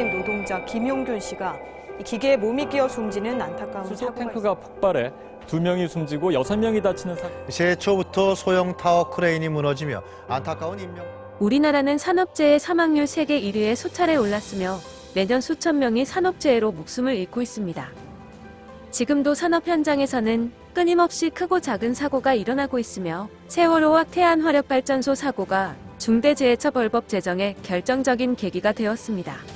운전자 김용균 씨가 이 기계에 몸이 끼어 숨지는 안타까운 수소 사고가 탱크가 폭발해 두 명이 숨지고 여섯 명이 다치는 사고. 새해 초부터 소형 타워 크레인이 무너지며 안타까운 인명. 우리나라는 산업재해 사망률 세계 1위에 수차례 올랐으며 매년 수천 명이 산업재해로 목숨을 잃고 있습니다. 지금도 산업 현장에서는 끊임없이 크고 작은 사고가 일어나고 있으며 세월호와 태안화력발전소 사고가 중대재해처벌법 제정의 결정적인 계기가 되었습니다.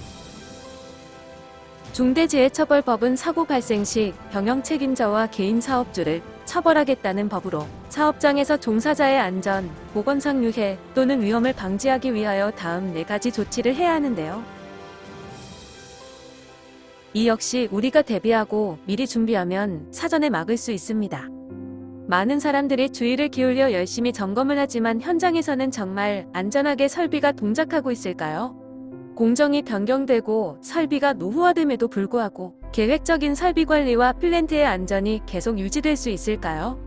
중대재해처벌법은 사고 발생 시 병영 책임자와 개인 사업주를 처벌하겠다는 법으로 사업장에서 종사자의 안전, 보건상 유해 또는 위험을 방지하기 위하여 다음 네 가지 조치를 해야 하는데요. 이 역시 우리가 대비하고 미리 준비하면 사전에 막을 수 있습니다. 많은 사람들이 주의를 기울여 열심히 점검을 하지만 현장에서는 정말 안전하게 설비가 동작하고 있을까요? 공정이 변경되고 설비가 노후화됨에도 불구하고 계획적인 설비 관리와 플랜트의 안전이 계속 유지될 수 있을까요?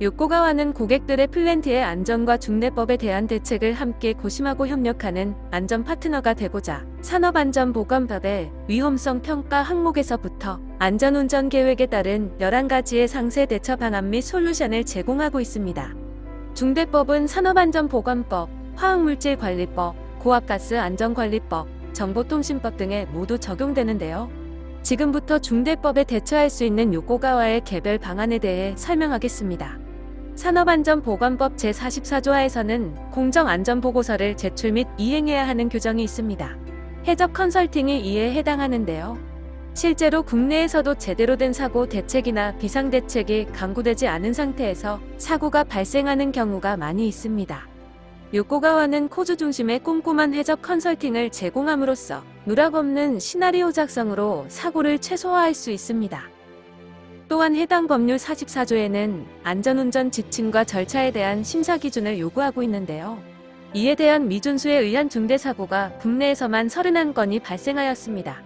요코가와는 고객들의 플랜트의 안전과 중대법에 대한 대책을 함께 고심하고 협력하는 안전 파트너가 되고자 산업안전보건법의 위험성 평가 항목에서부터 안전운전 계획에 따른 11가지의 상세 대처 방안 및 솔루션을 제공하고 있습니다. 중대법은 산업안전보건법, 화학물질관리법, 고압가스 안전관리법, 정보통신법 등에 모두 적용되는데요. 지금부터 중대법에 대처할 수 있는 요코가와의 개별 방안에 대해 설명하겠습니다. 산업안전보건법 제44조 하에서는 공정안전보고서를 제출 및 이행해야 하는 규정이 있습니다. 해적 컨설팅이 이에 해당하는데요. 실제로 국내에서도 제대로 된 사고 대책이나 비상대책이 강구되지 않은 상태에서 사고가 발생하는 경우가 많이 있습니다. 요코가와는 코주 중심의 꼼꼼한 해적 컨설팅을 제공함으로써 누락 없는 시나리오 작성으로 사고를 최소화할 수 있습니다. 또한 해당 법률 44조에는 안전운전 지침과 절차에 대한 심사 기준을 요구하고 있는데요. 이에 대한 미준수에 의한 중대사고가 국내에서만 31건이 발생하였습니다.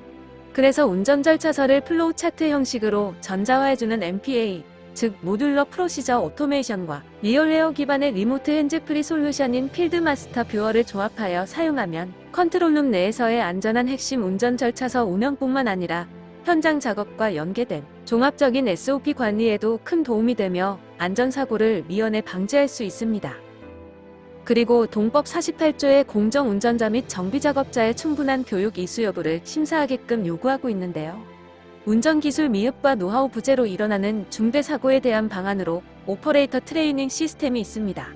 그래서 운전 절차서를 플로우 차트 형식으로 전자화해주는 MPA, 즉 모듈러 프로시저 오토메이션과 리얼웨어 기반의 리모트 핸즈프리 솔루션인 필드마스터 뷰어를 조합하여 사용하면 컨트롤룸 내에서의 안전한 핵심 운전 절차서 운영뿐만 아니라 현장 작업과 연계된 종합적인 SOP 관리에도 큰 도움이 되며 안전사고를 미연에 방지할 수 있습니다. 그리고 동법 48조의 공정운전자 및 정비작업자의 충분한 교육 이수 여부를 심사하게끔 요구하고 있는데요. 운전기술 미흡과 노하우 부재로 일어나는 중대 사고에 대한 방안으로 오퍼레이터 트레이닝 시스템이 있습니다.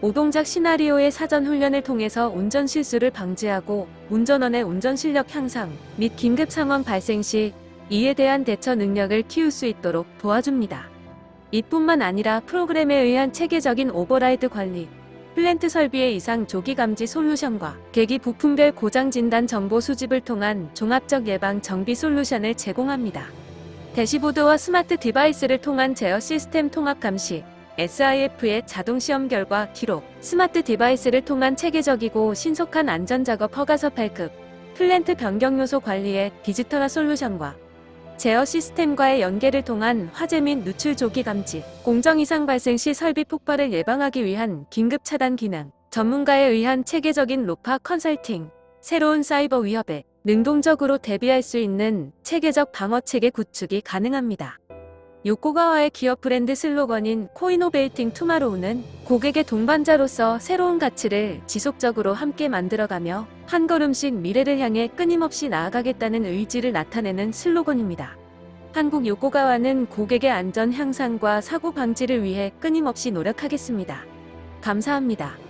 오동작 시나리오의 사전 훈련을 통해서 운전 실수를 방지하고 운전원의 운전 실력 향상 및 긴급 상황 발생 시 이에 대한 대처 능력을 키울 수 있도록 도와줍니다. 이뿐만 아니라 프로그램에 의한 체계적인 오버라이드 관리, 플랜트 설비의 이상 조기 감지 솔루션과 계기 부품별 고장 진단 정보 수집을 통한 종합적 예방 정비 솔루션을 제공합니다. 대시보드와 스마트 디바이스를 통한 제어 시스템 통합 감시, SIF의 자동 시험 결과 기록, 스마트 디바이스를 통한 체계적이고 신속한 안전작업 허가서 발급, 플랜트 변경 요소 관리의 디지털화 솔루션과 제어 시스템과의 연계를 통한 화재 및 누출 조기 감지, 공정 이상 발생 시 설비 폭발을 예방하기 위한 긴급 차단 기능, 전문가에 의한 체계적인 로파 컨설팅, 새로운 사이버 위협에 능동적으로 대비할 수 있는 체계적 방어 체계 구축이 가능합니다. 요코가와의 기업 브랜드 슬로건인 코이노베이팅 투마로우는 고객의 동반자로서 새로운 가치를 지속적으로 함께 만들어가며 한 걸음씩 미래를 향해 끊임없이 나아가겠다는 의지를 나타내는 슬로건입니다. 한국 요코가와는 고객의 안전 향상과 사고 방지를 위해 끊임없이 노력하겠습니다. 감사합니다.